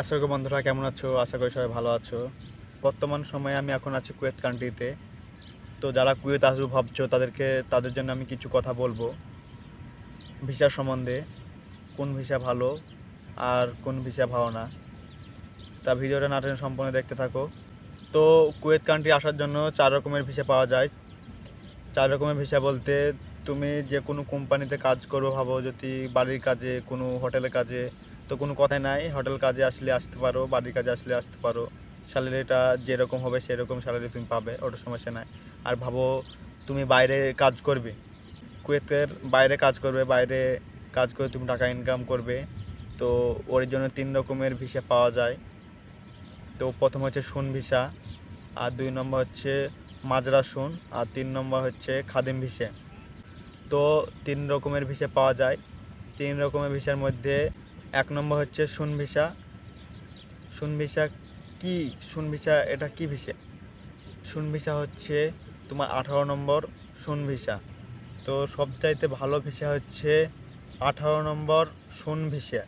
আশা করি বন্ধুরা কেমন আছো? আশা করি সবাই ভালো আছো। বর্তমান সময়ে আমি এখন আছি কুয়েত কান্ট্রিতে তো। যারা কুয়েত আসব ভাবছ, তাদেরকে, তাদের জন্য আমি কিছু কথা বলব। ভিসা সম্বন্ধে, কোন ভিসা ভালো আর কোন ভিসা ভালো না। তা ভিডিওটা নাটেন সম্পূর্ণ দেখতে থাকো। তো কুয়েত কান্ট্রি আসার জন্য চার রকমের ভিসা পাওয়া যায়। চার রকমের ভিসা বলতে, তুমি যে কোনো কোম্পানিতে কাজ করো ভাবো, যদি বাড়ির কাজে, কোনো হোটেলের কাজে তো কোনো কথাই নাই। হোটেল কাজে আসলে আসতে পারো, বাড়ির কাজে আসলে আসতে পারো। স্যালারিটা যেরকম হবে সেরকম স্যালারি তুমি পাবে ওটা সমস্যা নাই। আর ভাবো, তুমি বাইরে কাজ করবে, কুয়েতের বাইরে কাজ করবে, বাইরে কাজ করে তুমি টাকা ইনকাম করবে, তো ওর জন্য তিন রকমের ভিসা পাওয়া যায়। তো প্রথম হচ্ছে সুন ভিসা আর দুই নম্বর হচ্ছে মাজরা সুন, আর তিন নম্বর হচ্ছে খাদিম ভিসা তো তিন রকমের ভিসা পাওয়া যায়। তিন রকমের ভিসার মধ্যে এক নম্বর হচ্ছে সুন ভিসা সুন ভিসা কি? সুন ভিসা এটা কি ভিসা সুন ভিসা হচ্ছে তোমার আঠারো নম্বর সুন ভিসা তো সবচাইতে ভালো ভিসা হচ্ছে আঠারো নম্বর সুন ভিসা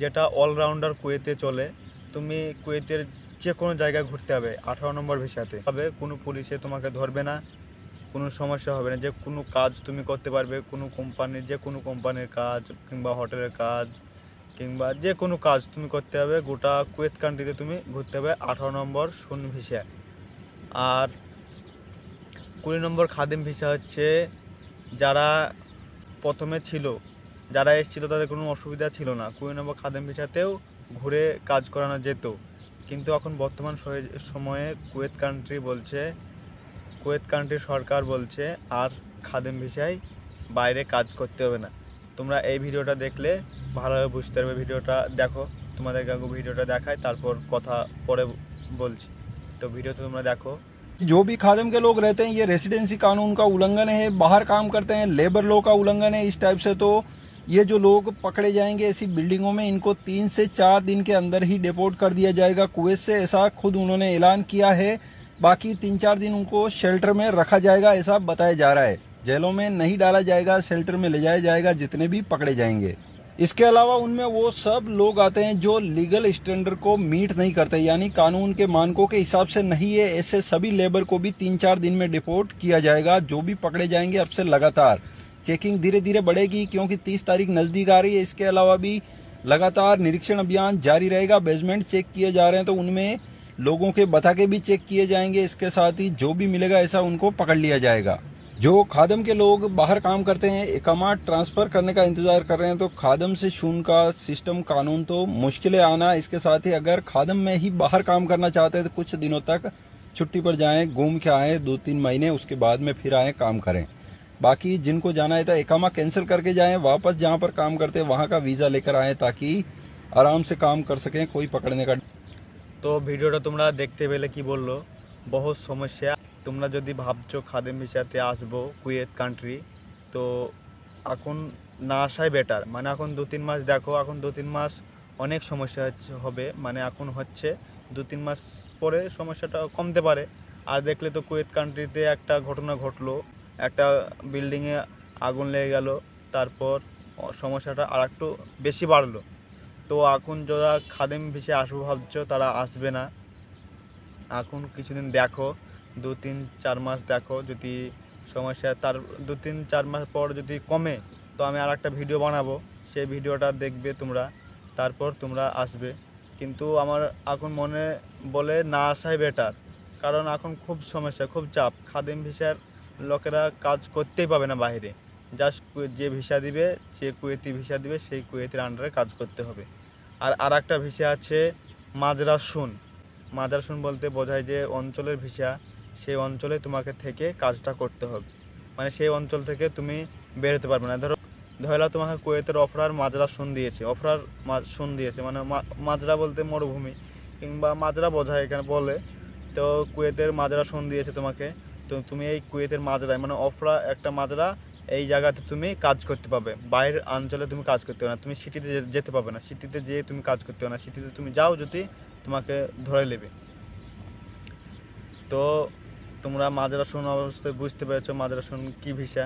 যেটা অলরাউন্ডার কুয়েতে চলে। তুমি কুয়েতের যে কোনো জায়গায় ঘুরতে হবে আঠারো নম্বর ভিসাতে। তবে কোনো পুলিশে তোমাকে ধরবে না, কোনো সমস্যা হবে না। যে কোনো কাজ তুমি করতে পারবে, কোনো কোম্পানির যে কোনো কোম্পানির কাজ কিংবা হোটেলের কাজ। কিংবা যে কোনো কাজ তুমি করতে হবে, গোটা কুয়েত কান্ট্রিতে তুমি ঘুরতে হবে, আঠারো নম্বর শূন ভিসা। আর কুড়ি নম্বর খাদিম ভিসা হচ্ছে যারা প্রথমে ছিল, যারা এসেছিল তাদের কোনো অসুবিধা ছিল না। কুড়ি নম্বর খাদিম ভিসাতেও ঘুরে কাজ করানো যেত। কিন্তু এখন বর্তমান সময়ে কুয়েত কান্ট্রি বলছে, কুয়েত কান্ট্রি সরকার বলছে, আর খাদিম ভিসায় বাইরে কাজ করতে হবে না। তোমরা এই ভিডিওটা দেখলে ভালোভাবে বুঝতে পারবে ভিডিওটা দেখো তোমাদেরকে আগে ভিডিওটা দেখায় তারপর কথা পরে বলছি তো ভিডিওতে তোমরা দেখো जो भी खादिम के लोग रहते हैं ये रेसिडेंसी कानून का उल्लंघन है बाहर काम करते हैं लेबर लॉ का उल्लंघन है इस टाइप से तो ये जो लोग पकड़े जाएंगे ऐसी बिल्डिंगों में इनको तीन से चार दिन के अंदर ही डिपोर्ट कर दिया जाएगा कुवैत से ऐसा खुद उन्होंने ऐलान किया है बाकी तीन चार दिन उनको शेल्टर में रखा जाएगा ऐसा बताया जा रहा है जेलों में नहीं डाला जाएगा शेल्टर में ले जाया जाएगा जितने भी पकड़े जाएंगे इसके अलावा उनमें वो सब लोग आते हैं जो लीगल स्टैंडर्ड को मीट नहीं करते, यानी कानून के मानकों के हिसाब से नहीं है, ऐसे सभी लेबर को भी तीन चार दिन में डिपोर्ट किया जाएगा, जो भी पकड़े जाएँगे अब से लगातार। चेकिंग धीरे धीरे बढ़ेगी, क्योंकि तीस तारीख नज़दीक आ रही है। इसके अलावा भी लगातार निरीक्षण अभियान जारी रहेगा, बेसमेंट चेक किए जा रहे हैं तो उनमें लोगों के बता के भी चेक किए जाएँगे। इसके साथ ही जो भी मिलेगा, ऐसा उनको पकड़ लिया जाएगा। जो खादम के लोग बाहर काम करते हैं इकामा ट्रांसफर करने का इंतजार कर रहे हैं तो खादम से शून का सिस्टम कानून तो मुश्किलें आना इसके साथ ही अगर खादम में ही बाहर काम करना चाहते हैं तो कुछ दिनों तक छुट्टी पर जाएं घूम के आए दो तीन महीने उसके बाद में फिर आए काम करें बाकी जिनको जाना है तो इकामा कैंसिल करके जाएं वापस जहां पर काम करते हैं वहां का वीजा लेकर आए ताकि आराम से काम कर सकें कोई पकड़ने का তো ভিডিওটা তোমরা দেখতে পেলে কি বললো বহুত সমস্যা তোমরা যদি ভাবছ খাদিম ভিসাতে আসব কুয়েত কান্ট্রি তো এখন না আসাই বেটার মানে এখন দু তিন মাস দেখো, এখন দু তিন মাস অনেক সমস্যা হবে। মানে এখন হচ্ছে দু তিন মাস পরে সমস্যাটা কমতে পারে। আর দেখলে তো কুয়েত কান্ট্রিতে একটা ঘটনা ঘটলো। একটা বিল্ডিংয়ে আগুন লেগে গেল, তারপর সমস্যাটা আর একটু বেশি বাড়লো। তো এখন যারা খাদিম ভিসে আসব ভাবছ, তারা আসবে না। এখন কিছুদিন দেখো। দু তিন চার মাস দেখো যদি সমস্যা তার দু তিন চার মাস পর যদি কমে, তো আমি আর একটা ভিডিও বানাবো। সেই ভিডিওটা দেখবে তোমরা, তারপর তোমরা আসবে। কিন্তু আমার এখন মনে বলে না আসাই বেটার কারণ এখন খুব সমস্যা, খুব চাপ। খাদিম ভিসার লোকেরা কাজ করতেই পাবে না বাইরে জাস্ট যে ভিসা দিবে, যে কুয়েতি ভিসা দিবে, সেই কুয়েতির আন্ডারে কাজ করতে হবে। আর আর একটা ভিসা আছে মাজরা সুন মাজরা সুন বলতে বোঝায় যে অঞ্চলের ভিসা। সেই অঞ্চলে তোমাকে থেকে কাজটা করতে হবে। মানে সেই অঞ্চল থেকে তুমি বেরোতে পারবে না। ধরো ধরো তোমাকে কুয়েতের অফরার মাজরা শুন দিয়েছে। অফরার শুন দিয়েছে। মানে মাজরা বলতে মরুভূমি কিংবা মাজরা বোঝায় এখানে বলে। তো কুয়েতের মাজরা শুন দিয়েছে তোমাকে। তো তুমি এই কুয়েতের মাজরায় মানে অফরা একটা মাজরা, এই জায়গাতে তুমি কাজ করতে পাবে। বাইরের অঞ্চলে তুমি কাজ করতে পারবে না। তুমি সিটিতে যেতে পারবে না। সিটিতে যেয়ে তুমি কাজ করতে পারবে না। সিটিতে তুমি যাও যদি তোমাকে ধরে নেবে। তো তোমরা মাদ্রাসন অবস্থায় বুঝতে পেরেছ মাদ্রাসন কী ভিসা।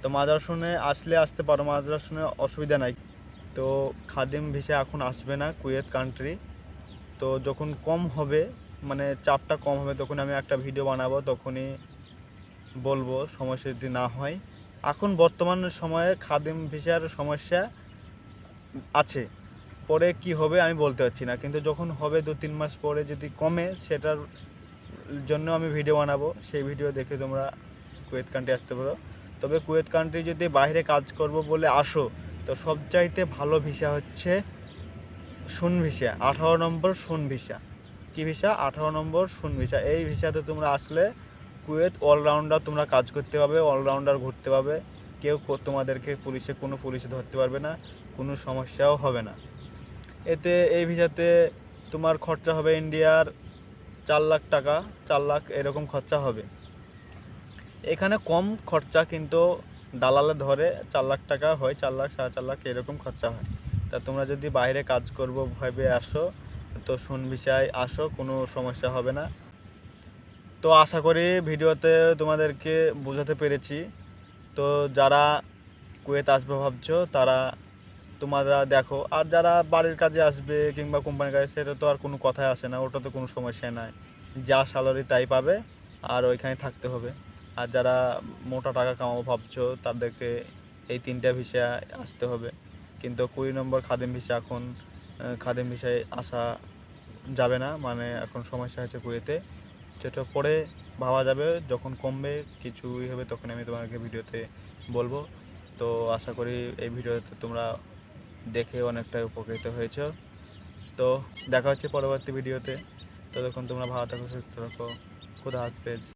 তো মাদ্রাসনে আসলে আসতে পারো মাদ্রাসনে অসুবিধা নাই। তো খাদিম ভিসা এখন আসবে না কুয়েত কান্ট্রি তো যখন কম হবে মানে চাপটা কম হবে, তখন আমি একটা ভিডিও বানাবো, তখনই বলব সমস্যা যদি না হয়। এখন বর্তমান সময়ে খাদিম ভিসার সমস্যা আছে। পরে কি হবে আমি বলতে পারছি না, কিন্তু যখন হবে দু তিন মাস পরে যদি কমে, সেটার জন্য আমি ভিডিও বানাবো। সেই ভিডিও দেখে তোমরা কুয়েত কান্ট্রি আসতে পারো। তবে কুয়েত কান্ট্রি যদি বাইরে কাজ করব বলে আসো, তো সবচাইতে ভালো ভিসা হচ্ছে শুন ভিসা আঠারো নম্বর শুন ভিসা কী ভিসা আঠারো নম্বর শুন ভিসা এই ভিসাতে তোমরা আসলে কুয়েত অলরাউন্ডার তোমরা কাজ করতে পারবে অলরাউন্ডার ঘুরতে পারবে। কেউ তোমাদেরকে পুলিশে কোনো পুলিশে ধরতে পারবে না, কোনো সমস্যাও হবে না। এতে এই ভিসাতে তোমার খরচা হবে ইন্ডিয়ার চার লাখ টাকা, চার লাখ এরকম খরচা হবে। এখানে কম খরচা কিন্তু দালালে ধরে চার লাখ টাকা হয়, চার লাখ, সাড়ে চার লাখ এরকম খরচা হয়। তা তোমরা যদি বাইরে কাজ করব, ভেবে আসো, তো শুন বিষয় আসো, কোনো সমস্যা হবে না। তো আশা করি ভিডিওতে তোমাদেরকে বোঝাতে পেরেছি। তো যারা কুয়েত আসবে ভাবছ, তারা তোমরা দেখো, আর যারা বাড়ির কাজে আসবে কিংবা কোম্পানির কাজে সেটা তো আর কোনো কথাই আসে না, ওটা তো কোনো সমস্যা নাই। যা স্যালারি তাই পাবে, আর ওইখানে থাকতে হবে। আর যারা মোটা টাকা কামাবো ভাবছ, তাদেরকে এই তিনটা ভিসা আসতে হবে। কিন্তু কুড়ি নম্বর খাদিম ভিসা এখন খাদিম ভিসায় আসা যাবে না মানে এখন সমস্যা হয়েছে কুয়েতে। যেটা পরে ভাবা যাবে, যখন কমবে কিছুই হবে, তখন আমি তোমাকে ভিডিওতে বলব। তো আশা করি এই ভিডিওতে তোমরা দেখে অনেকটাই উপকৃত হয়েছ। তো দেখা হচ্ছে পরবর্তী ভিডিওতে ততক্ষণ তোমরা ভালো থাকো, সুস্থ থাকো। খুদা হাফেজ।